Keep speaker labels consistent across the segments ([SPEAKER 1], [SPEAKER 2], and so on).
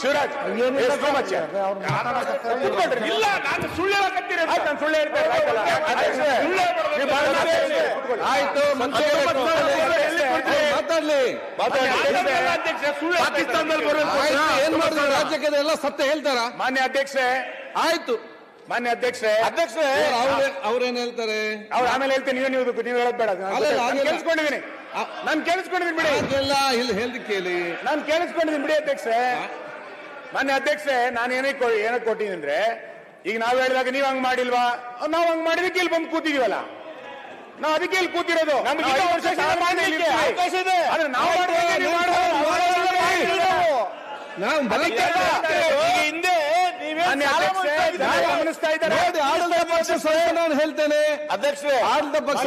[SPEAKER 1] ಶಿವರಾಜ್. ಇಲ್ಲ ನಾನು ಸುಳ್ಳು ಹೇಳಕತ್ತೀರಿ ಅಂತ. ನಾನು ಸುಳ್ಳು.
[SPEAKER 2] ಆಯ್ತು. ಮಾತಾಡ್ಲಿ.
[SPEAKER 1] ಅಧ್ಯಕ್ಷ,
[SPEAKER 2] ಪಾಕಿಸ್ತಾನದಲ್ಲಿ ಏನ್ ಮಾಡಿದ್ರು ರಾಜ್ಯಕ್ಕೆ ಎಲ್ಲ ಸತ್ಯ ಹೇಳ್ತಾರ?
[SPEAKER 1] ಮಾನ್ಯ ಅಧ್ಯಕ್ಷರೇ.
[SPEAKER 2] ಆಯ್ತು.
[SPEAKER 1] ಮಾನ್ಯ ಅಧ್ಯಕ್ಷರೇ.
[SPEAKER 2] ಅಧ್ಯಕ್ಷರೇ ಅವ್ರೇನ್ ಹೇಳ್ತಾರೆ?
[SPEAKER 1] ಅವ್ರು ಆಮೇಲೆ ಹೇಳ್ತೀನಿ ನೀವು ನೀವು ನೀವು ಹೇಳೋದ್ ಬೇಡ. ಕೇಳಿಸ್ಕೊಂಡಿದ್ದೀನಿ. ನಾನು ಕೇಳಿಸ್ಕೊಂಡಿದ್ದೀನಿ ಬಿಡಿ.
[SPEAKER 2] ಹೇಳಿ ಇಲ್ಲಿ ಹೇಳ್ದಿ ಕೇಳಿ.
[SPEAKER 1] ನಾನು ಕೇಳಿಸ್ಕೊಂಡಿದ್ದೀನಿ ಬಿಡಿ ಅಧ್ಯಕ್ಷರೇ. ಮಾನ್ಯ ಅಧ್ಯಕ್ಷರೇ ನಾನು ಏನಕ್ಕೆ ಕೊ- ಏನಕ್ಕೆ ಕೊಟ್ಟಿದ್ದೀನಿ ಅಂದ್ರೆ ಈಗ ನಾವು ಹೇಳಿದಾಗ ನೀವ್ ಹಂಗ್ ಮಾಡಿಲ್ವಾ? ನಾವ್ ಹಂಗ್ ಮಾಡಿದಕ್ಕೆ ಇಲ್ಲಿ ಬಂದು ಕೂತಿದೀವಲ್ಲ? ನಾವ್ ಅದಕ್ಕೆ ಇಲ್ಲಿ ಕೂತಿರೋದು.
[SPEAKER 2] ನಮ್ಗೆ
[SPEAKER 1] ಹಿಂದೆ ಗಮನಿಸ್ತಾ ಇದ್ದಾರೆ.
[SPEAKER 2] ಆಡಳಿತ ಪಕ್ಷ ನಾನು ಹೇಳ್ತೇನೆ.
[SPEAKER 3] ಅಧ್ಯಕ್ಷರೇ
[SPEAKER 2] ಆಡಳಿತ ಪಕ್ಷ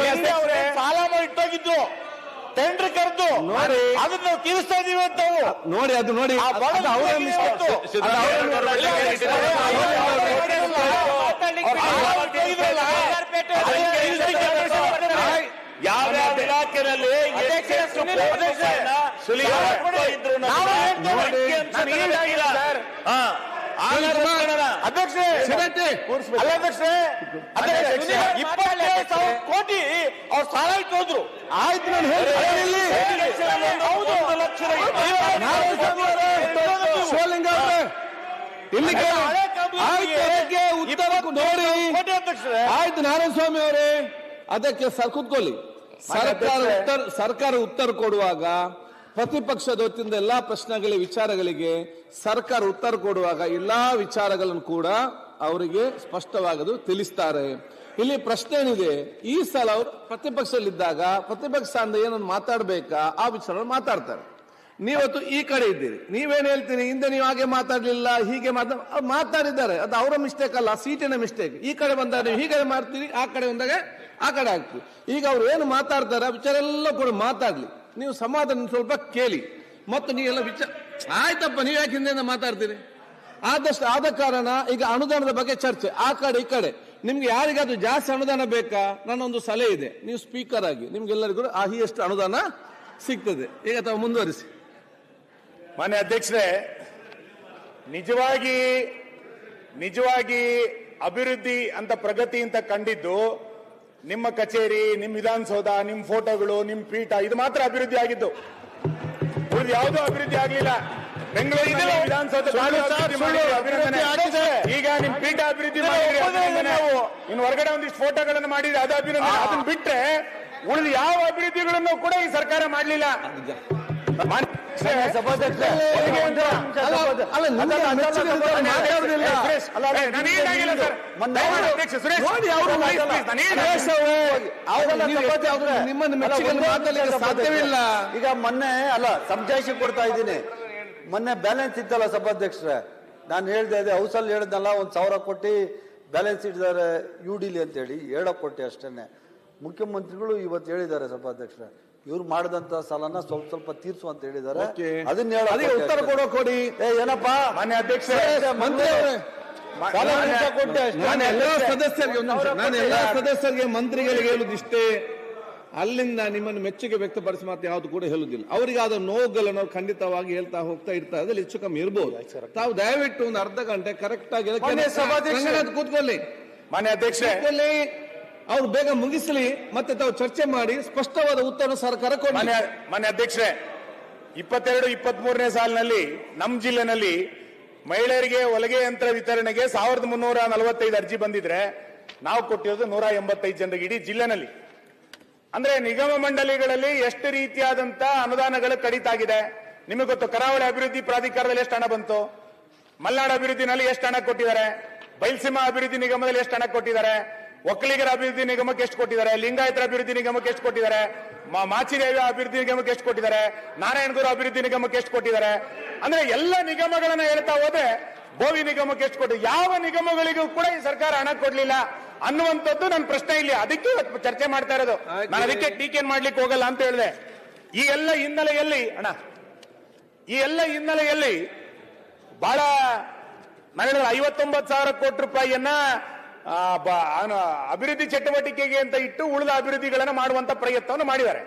[SPEAKER 3] ಸಾಲ ಇಟ್ಟೋಗಿದ್ದು. ಟೆಂಡರ್ ಕರೆದು
[SPEAKER 2] ನೋಡಿ.
[SPEAKER 3] ಅದನ್ನ ನಾವು ತೀರಿಸ್ತಾ ಇದೀವಿ ಅಂತ ನಾವು
[SPEAKER 2] ನೋಡಿ ಅದು ನೋಡಿ
[SPEAKER 3] ಆ ಇಲಾಖೆನಲ್ಲಿ
[SPEAKER 2] ಅಧ್ಯಕ್ಷ ಅವರ ಅವ್ರು
[SPEAKER 3] ಸಾಲ ಇಟ್ಟು ಹೋದ್ರು
[SPEAKER 2] ಆಯ್ತು ನಾನು
[SPEAKER 3] ಹೇಳಿ
[SPEAKER 2] ಶಿವಲಿಂಗ ಅವರೇ ಇಲ್ಲಿ. ಆಯ್ತು ಅದಕ್ಕೆ ಉತ್ತರ ನೋಡಿ. ಆಯ್ತು ನಾರಾಯಣ ಸ್ವಾಮಿ ಅವರೇ ಅದಕ್ಕೆ ಸರ್ ಕುತ್ಕೊಳ್ಳಿ. ಸರ್ಕಾರ ಉತ್ತರ ಸರ್ಕಾರ ಉತ್ತರ ಕೊಡುವಾಗ ಪ್ರತಿಪಕ್ಷದ ವತಿಯಿಂದ ಎಲ್ಲಾ ಪ್ರಶ್ನೆಗಳಿಗೆ ವಿಚಾರಗಳಿಗೆ ಸರ್ಕಾರ ಉತ್ತರ ಕೊಡುವಾಗ ಎಲ್ಲಾ ವಿಚಾರಗಳನ್ನು ಕೂಡ ಅವರಿಗೆ ಸ್ಪಷ್ಟವಾಗದು, ತಿಳಿಸ್ತಾರೆ. ಇಲ್ಲಿ ಪ್ರಶ್ನೆ ಏನಿದೆ, ಈ ಸಲ ಅವರು ಪ್ರತಿಪಕ್ಷದಲ್ಲಿದ್ದಾಗ ಪ್ರತಿಪಕ್ಷ ಅಂದ್ರೆ ಏನನ್ನು ಮಾತಾಡ್ಬೇಕಾ? ಆ ವಿಚಾರ ಮಾತಾಡ್ತಾರೆ. ನೀವತ್ತು ಈ ಕಡೆ ಇದ್ದೀರಿ. ನೀವೇನು ಹೇಳ್ತೀರಿ? ಹಿಂದೆ ನೀವು ಹಾಗೆ ಮಾತಾಡ್ಲಿಲ್ಲ, ಹೀಗೆ ಮಾತಾ ಮಾತಾಡಿದ್ದಾರೆ. ಅದು ಅವರ ಮಿಸ್ಟೇಕ್ ಅಲ್ಲ, ಸೀಟಿನ ಮಿಸ್ಟೇಕ್ ಈ ಕಡೆ ಬಂದಾಗ ನೀವು ಹೀಗೆ ಮಾಡ್ತೀರಿ, ಆ ಕಡೆ ಬಂದಾಗ ಆ ಕಡೆ ಆಗ್ತೀವಿ ಈಗ ಅವ್ರು ಏನು ಮಾತಾಡ್ತಾರೆ, ಆ ವಿಚಾರ ಎಲ್ಲ ಕೂಡ ಮಾತಾಡ್ಲಿ. ನೀವು ಸಮಾಧಾನ ಸ್ವಲ್ಪ ಕೇಳಿ. ಮತ್ತು ನೀವೆಲ್ಲ ವಿಚಾರ ಆಯ್ತಪ್ಪ, ನೀವು ಯಾಕೆ ಹಿಂದೆ ಮಾತಾಡ್ತೀರಿ? ಆದಷ್ಟು ಆದ ಕಾರಣ ಈಗ ಅನುದಾನದ ಬಗ್ಗೆ ಚರ್ಚೆ. ಆ ಕಡೆ, ಈ ಕಡೆ. ನಿಮ್ಗೆ ಯಾರಿಗಾದ್ರೂ ಜಾಸ್ತಿ ಅನುದಾನ ಬೇಕಾ? ನನ್ನೊಂದು ಸಲಹೆ ಇದೆ. ನೀವು ಸ್ಪೀಕರ್ ಆಗಿ. ನಿಮ್ಗೆಲ್ಲರಿಗೂ ಆ ಅನುದಾನ ಸಿಗ್ತದೆ. ಈಗ ತಾವು ಮುಂದುವರಿಸಿ.
[SPEAKER 1] ಮಾನ್ಯ ಅಧ್ಯಕ್ಷರೇ, ನಿಜವಾಗಿ ನಿಜವಾಗಿ ಅಭಿವೃದ್ಧಿ ಅಂತ ಪ್ರಗತಿ ಅಂತ ಕಂಡಿದ್ದು ನಿಮ್ಮ ಕಚೇರಿ ನಿಮ್ಮ ವಿಧಾನಸೌಧ ನಿಮ್ಮ ಫೋಟೋಗಳು ನಿಮ್ಮ ಪೀಠ, ಇದು ಮಾತ್ರ ಅಭಿವೃದ್ಧಿ ಆಗಿದ್ದು. ಯಾವುದೂ ಅಭಿವೃದ್ಧಿ ಆಗಲಿಲ್ಲ. ಬೆಂಗಳೂರಿನಲ್ಲಿ ವಿಧಾನಸೌಧ. ಈಗ ನಿಮ್ ಪೀಠ ಅಭಿವೃದ್ಧಿ ನಾವು. ಇನ್ನು ಹೊರಗಡೆ ಒಂದಿಷ್ಟು ಫೋಟೋಗಳನ್ನು ಮಾಡಿದ್ರೆ ಅದು ಅಭಿನಂದನೆ. ಅದನ್ನ ಬಿಟ್ರೆ ಉಳಿದ ಯಾವ ಅಭಿವೃದ್ಧಿಗಳನ್ನು ಕೂಡ ಈ ಸರ್ಕಾರ ಮಾಡಲಿಲ್ಲ.
[SPEAKER 2] ಸಾಧ್ಯವಿಲ್ಲ
[SPEAKER 4] ಈಗ ಮೊನ್ನೆ ಅಲ್ಲ ಸಮಜಾಯಿಸಿ ಕೊಡ್ತಾ ಇದ್ದೀನಿ. ಮೊನ್ನೆ ಬ್ಯಾಲೆನ್ಸ್ ಇತ್ತಲ್ಲ ಸಭಾಧ್ಯಕ್ಷರೇ? ನಾನು ಹೇಳ್ದೆ ಅದೇ ಹೌಸಲ್ಲಿ ಹೇಳಿದ್ನಲ್ಲ ಒಂದು ಸಾವಿರ ಕೋಟಿ ಬ್ಯಾಲೆನ್ಸ್ ಇಟ್ಟಿದ್ದಾರೆ ಯು ಡಿಲಿ ಅಂತ ಹೇಳಿ ಕೊಟ್ಟೆ ಕೋಟಿ ಅಷ್ಟೇನೆ. ಮುಖ್ಯಮಂತ್ರಿಗಳು ಇವತ್ತು ಹೇಳಿದ್ದಾರೆ ಸಭಾಧ್ಯಕ್ಷರೇ ಇವ್ರು ಮಾಡಿದಂತ ಸಾಲನ ಸ್ವಲ್ಪ ಸ್ವಲ್ಪ ತೀರ್ಸು ಅಂತ ಹೇಳಿದ್ದಾರೆ. ಅದನ್ನ ಹೇಳಿ
[SPEAKER 2] ಉತ್ತರ ಕೊಡೋ ಕೊಡಿ.
[SPEAKER 4] ಏ ಏನಪ್ಪಾ?
[SPEAKER 1] ಮಾನ್ಯ ಅಧ್ಯಕ್ಷ
[SPEAKER 4] ಕೊಟ್ಟೆ
[SPEAKER 2] ನಾನು ಎಲ್ಲಾ ಸದಸ್ಯರಿಗೆ ನಾನು ಎಲ್ಲಾ ಸದಸ್ಯರಿಗೆ ಮಂತ್ರಿಗಳಿಗೆ ಹೇಳುದಿಷ್ಟೇ ಅಲ್ಲಿಂದ ನಿಮ್ಮನ್ನು ಮೆಚ್ಚುಗೆ ವ್ಯಕ್ತಪಡಿಸಿ ಮಾತು ಯಾವುದು ಕೂಡ ಹೇಳುದಿಲ್ಲ ಅವರಿಗಾದ ನೋವುಗಳನ್ನು ನಾವು ಖಂಡಿತವಾಗಿ ಹೇಳ್ತಾ ಹೋಗ್ತಾ ಇರ್ತಾರೆ ಅದ್ರಲ್ಲಿ ಹೆಚ್ಚು ಕಮ್ಮಿ ಇರ್ಬೋದು. ತಾವು ದಯವಿಟ್ಟು ಒಂದು ಅರ್ಧ ಗಂಟೆ ಕರೆಕ್ಟ್ ಆಗಿ ಕೂತ್ಕೊಳ್ಳಿ.
[SPEAKER 1] ಮಾನ್ಯ ಅಧ್ಯಕ್ಷ
[SPEAKER 2] ಅವ್ರು ಬೇಗ ಮುಗಿಸಲಿ. ಮತ್ತೆ ತಾವು ಚರ್ಚೆ ಮಾಡಿ ಸ್ಪಷ್ಟವಾದ ಉತ್ತರ ಸರ್ಕಾರ ಕೊಡಿ
[SPEAKER 1] ಮನೆ ಮಾನ್ಯ ಅಧ್ಯಕ್ಷರೇ ಇಪ್ಪತ್ತೆರಡು ಇಪ್ಪತ್ತ್ ಮೂರನೇ ಸಾಲಿನಲ್ಲಿ ನಮ್ಮ ಜಿಲ್ಲೆನಲ್ಲಿ ಮಹಿಳೆಯರಿಗೆ ಹೊಲಿಗೆ ಯಂತ್ರ ವಿತರಣೆಗೆ ಸಾವಿರದ ಮುನ್ನೂರ ನಲವತ್ತೈದು ಅರ್ಜಿ ಬಂದಿದ್ರೆ ನಾವು ಕೊಟ್ಟಿರೋದು ನೂರ ಎಂಬತ್ತೈದು ಜನರಿಗೆ ಇಡೀ ಜಿಲ್ಲೆನಲ್ಲಿ. ಅಂದ್ರೆ ನಿಗಮ ಮಂಡಳಿಗಳಲ್ಲಿ ಎಷ್ಟು ರೀತಿಯಾದಂತ ಅನುದಾನಗಳು ಕಡಿತಾಗಿದೆ? ನಿಮಗೆ ಗೊತ್ತು, ಕರಾವಳಿ ಅಭಿವೃದ್ಧಿ ಪ್ರಾಧಿಕಾರದಲ್ಲಿ ಎಷ್ಟು ಹಣ ಬಂತು? ಮಲ್ನಾಡು ಅಭಿವೃದ್ಧಿನಲ್ಲಿ ಎಷ್ಟು ಹಣ ಕೊಟ್ಟಿದ್ದಾರೆ? ಬೈಲ್ಸೀಮಾ ಅಭಿವೃದ್ಧಿ ನಿಗಮದಲ್ಲಿ ಎಷ್ಟು ಹಣ ಕೊಟ್ಟಿದ್ದಾರೆ? ಒಕ್ಕಲಿಗರ ಅಭಿವೃದ್ಧಿ ನಿಗಮಕ್ಕೆ ಎಷ್ಟು ಕೊಟ್ಟಿದ್ದಾರೆ? ಲಿಂಗಾಯತರ ಅಭಿವೃದ್ಧಿ ನಿಗಮಕ್ಕೆ ಎಷ್ಟು ಕೊಟ್ಟಿದ್ದಾರೆ? ಮಾಚಿದೇವಿ ಅಭಿವೃದ್ಧಿ ನಿಗಮಕ್ಕೆ ಎಷ್ಟು ಕೊಟ್ಟಿದ್ದಾರೆ? ನಾರಾಯಣಗುರು ಅಭಿವೃದ್ಧಿ ನಿಗಮಕ್ಕೆ ಎಷ್ಟು ಕೊಟ್ಟಿದ್ದಾರೆ? ಅಂದ್ರೆ ಎಲ್ಲ ನಿಗಮಗಳನ್ನ ಹೇಳ್ತಾ ಹೋದ್ರೆ ಬೋವಿ ನಿಗಮಕ್ಕೆ ಎಷ್ಟು ಕೊಟ್ಟು ಯಾವ ನಿಗಮಗಳಿಗೂ ಕೂಡ ಈ ಸರ್ಕಾರ ಹಣ ಕೊಡ್ಲಿಲ್ಲ. ಅನ್ನುವಂಥದ್ದು ನನ್ನ ಪ್ರಶ್ನೆ ಇಲ್ಲಿ. ಅದಕ್ಕೆ ಇವತ್ತು ಚರ್ಚೆ ಮಾಡ್ತಾ ಇರೋದು. ನಾನು ಅದಕ್ಕೆ ಟೀಕೆ ಮಾಡ್ಲಿಕ್ಕೆ ಹೋಗಲ್ಲ ಅಂತ ಹೇಳಿದೆ. ಈ ಎಲ್ಲ ಹಿನ್ನೆಲೆಯಲ್ಲಿ ಅಣ್ಣ ಈ ಎಲ್ಲ ಹಿನ್ನೆಲೆಯಲ್ಲಿ ಬಹಳ ನಾನು ಐವತ್ತೊಂಬತ್ತು ಸಾವಿರ ಕೋಟಿ ರೂಪಾಯಿಯನ್ನ ಅಭಿವೃದ್ಧಿ ಚಟುವಟಿಕೆಗೆ ಅಂತ ಇಟ್ಟು ಉಳಿದ ಅಭಿವೃದ್ಧಿಗಳನ್ನ ಮಾಡುವಂತ ಪ್ರಯತ್ನವನ್ನು ಮಾಡಿದ್ದಾರೆ.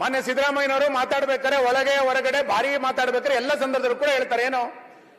[SPEAKER 1] ಮಾನ್ಯ ಸಿದ್ದರಾಮಯ್ಯನವರು ಮಾತಾಡ್ಬೇಕಾದ್ರೆ ಒಳಗೆ ಹೊರಗಡೆ ಭಾರಿ ಮಾತಾಡ್ಬೇಕಾದ್ರೆ ಎಲ್ಲ ಸಂದರ್ಭದಲ್ಲೂ ಕೂಡ ಹೇಳ್ತಾರೆ ಏನು